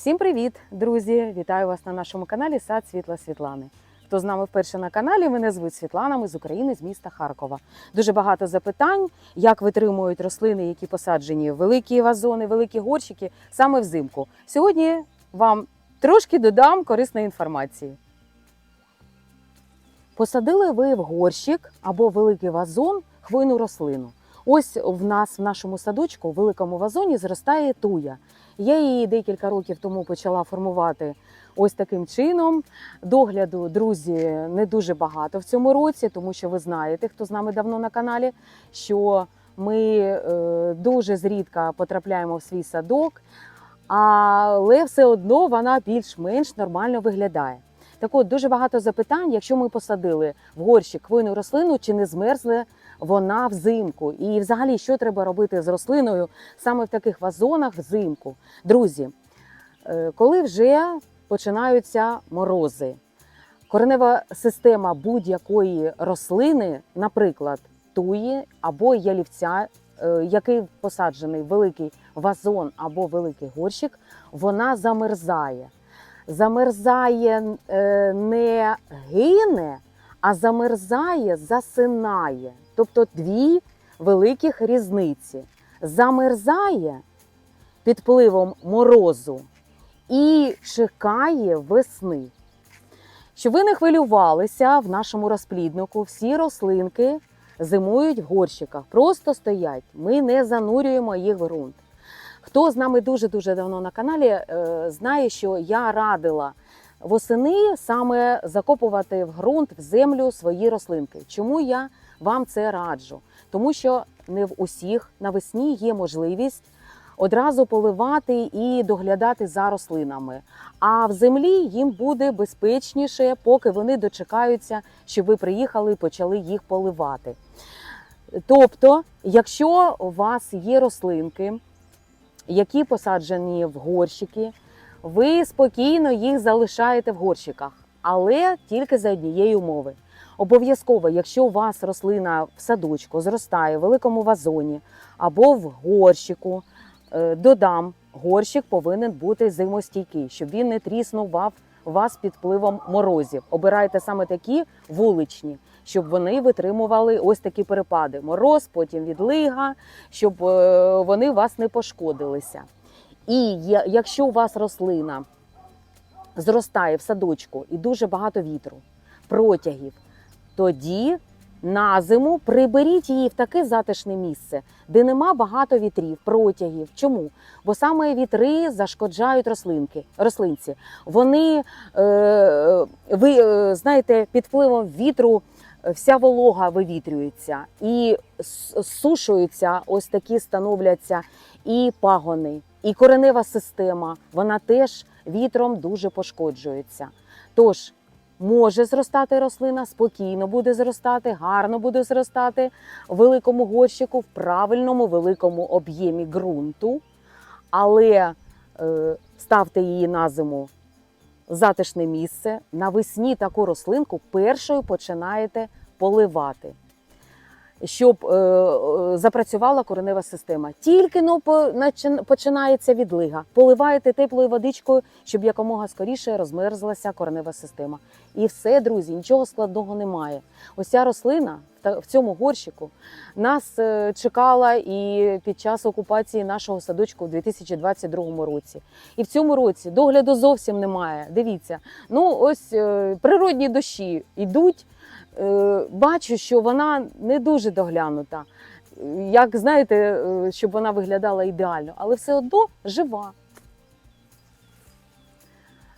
Всім привіт, друзі! Вітаю вас на нашому каналі Сад Світла Світлани. Хто з нами вперше на каналі, мене звуть Світлана, ми з України, з міста Харкова. Дуже багато запитань, як витримують рослини, які посаджені великі вазони, великі горщики саме взимку. Сьогодні вам трошки додам корисної інформації. Посадили ви в горщик або великий вазон хвойну рослину. Ось в нас в нашому садочку в великому вазоні зростає туя. Я її декілька років тому почала формувати ось таким чином. Догляду, друзі, не дуже багато в цьому році, тому що ви знаєте, хто з нами давно на каналі, що ми е, дуже зрідка потрапляємо в свій садок, але все одно вона більш-менш нормально виглядає. Так от дуже багато запитань, якщо ми посадили в горщик хвойну рослину, чи не змерзли вона взимку, і взагалі, що треба робити з рослиною саме в таких вазонах взимку. Друзі, е, коли вже починаються морози, коренева система будь-якої рослини, наприклад, туї або ялівця, е, який посаджений великий вазон або великий горщик, вона замерзає. Замерзає е, не гине, а замерзає, засинає. Тобто дві великих різниці. Замерзає під впливом морозу і чекає весни. Щоб ви не хвилювалися в нашому розпліднику, всі рослинки зимують в горщиках, просто стоять. Ми не занурюємо їх в ґрунт. Хто з нами дуже-дуже давно на каналі, е, знає, що я радила восени саме закопувати в ґрунт, в землю свої рослинки. Чому я вам це раджу? Тому що не в усіх навесні є можливість одразу поливати і доглядати за рослинами. А в землі їм буде безпечніше, поки вони дочекаються, щоб ви приїхали і почали їх поливати. Тобто, якщо у вас є рослинки, які посаджені в горщики, ви спокійно їх залишаєте в горщиках, але тільки за однієї умови. Обов'язково, якщо у вас рослина в садочку зростає в великому вазоні або в горщику, е, додам, горщик повинен бути зимостійкий, щоб він не тріснув ва- вас під впливом морозів. Обирайте саме такі вуличні, щоб вони витримували ось такі перепади: мороз, потім відлига, щоб е, вони вас не пошкодилися. І якщо у вас рослина зростає в садочку і дуже багато вітру, протягів, тоді на зиму приберіть її в таке затишне місце, де нема багато вітрів, протягів. Чому? Бо саме вітри зашкоджають рослинки, рослинці. Вони, е, ви е, знаєте, під впливом вітру вся волога вивітрюється і сушуються, ось такі становляться і пагони, і коренева система. Вона теж вітром дуже пошкоджується. Тож може зростати рослина, спокійно буде зростати, гарно буде зростати в великому горщику, в правильному великому об'ємі ґрунту, але е, ставте її на зиму затишне місце. Навесні таку рослинку першою починаєте поливати. Щоб е, е, запрацювала коренева система. Тільки начин- починається відлига. Поливаєте теплою водичкою, щоб якомога скоріше розмерзлася коренева система. І все, друзі, нічого складного немає. Ось ця рослина в в цьому горщику нас е, чекала і під час окупації нашого садочку у 2022 році. І в цьому році догляду зовсім немає. Дивіться, ну ось е, природні дощі йдуть. Е, Бачу, що вона не дуже доглянута. Як знаєте, е, щоб вона виглядала ідеально, але все одно жива.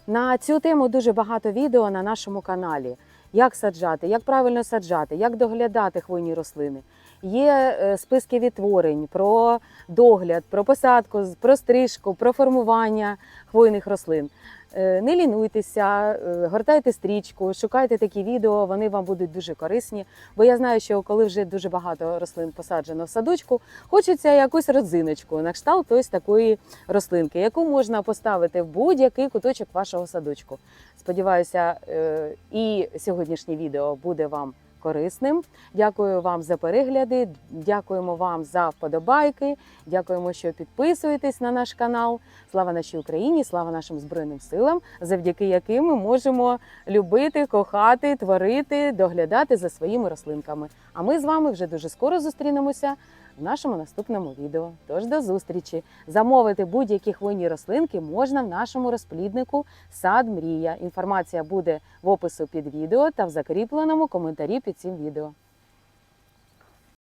На цю тему дуже багато відео на нашому каналі. Як саджати, як правильно саджати, як доглядати хвойні рослини. Є е, списки відтворень про догляд, про посадку, про стрижку, про формування хвойних рослин. Е, Не лінуйтеся, е, гортайте стрічку, шукайте такі відео, вони вам будуть дуже корисні. Бо я знаю, що коли вже дуже багато рослин посаджено в садочку, хочеться якусь родзиночку на кшталт ось такої рослинки, яку можна поставити в будь-який куточок вашого садочку. Сподіваюся, е, і сьогоднішнє відео буде вам корисним. Дякую вам за перегляди. Дякуємо вам за вподобайки. Дякуємо, що підписуєтесь на наш канал. Слава нашій Україні, слава нашим збройним силам, завдяки яким ми можемо любити, кохати, творити, доглядати за своїми рослинками. А ми з вами вже дуже скоро зустрінемося в нашому наступному відео. Тож до зустрічі! Замовити будь-які хвойні рослинки можна в нашому розпліднику Сад Мрія. Інформація буде в опису під відео та в закріпленому коментарі під цим відео.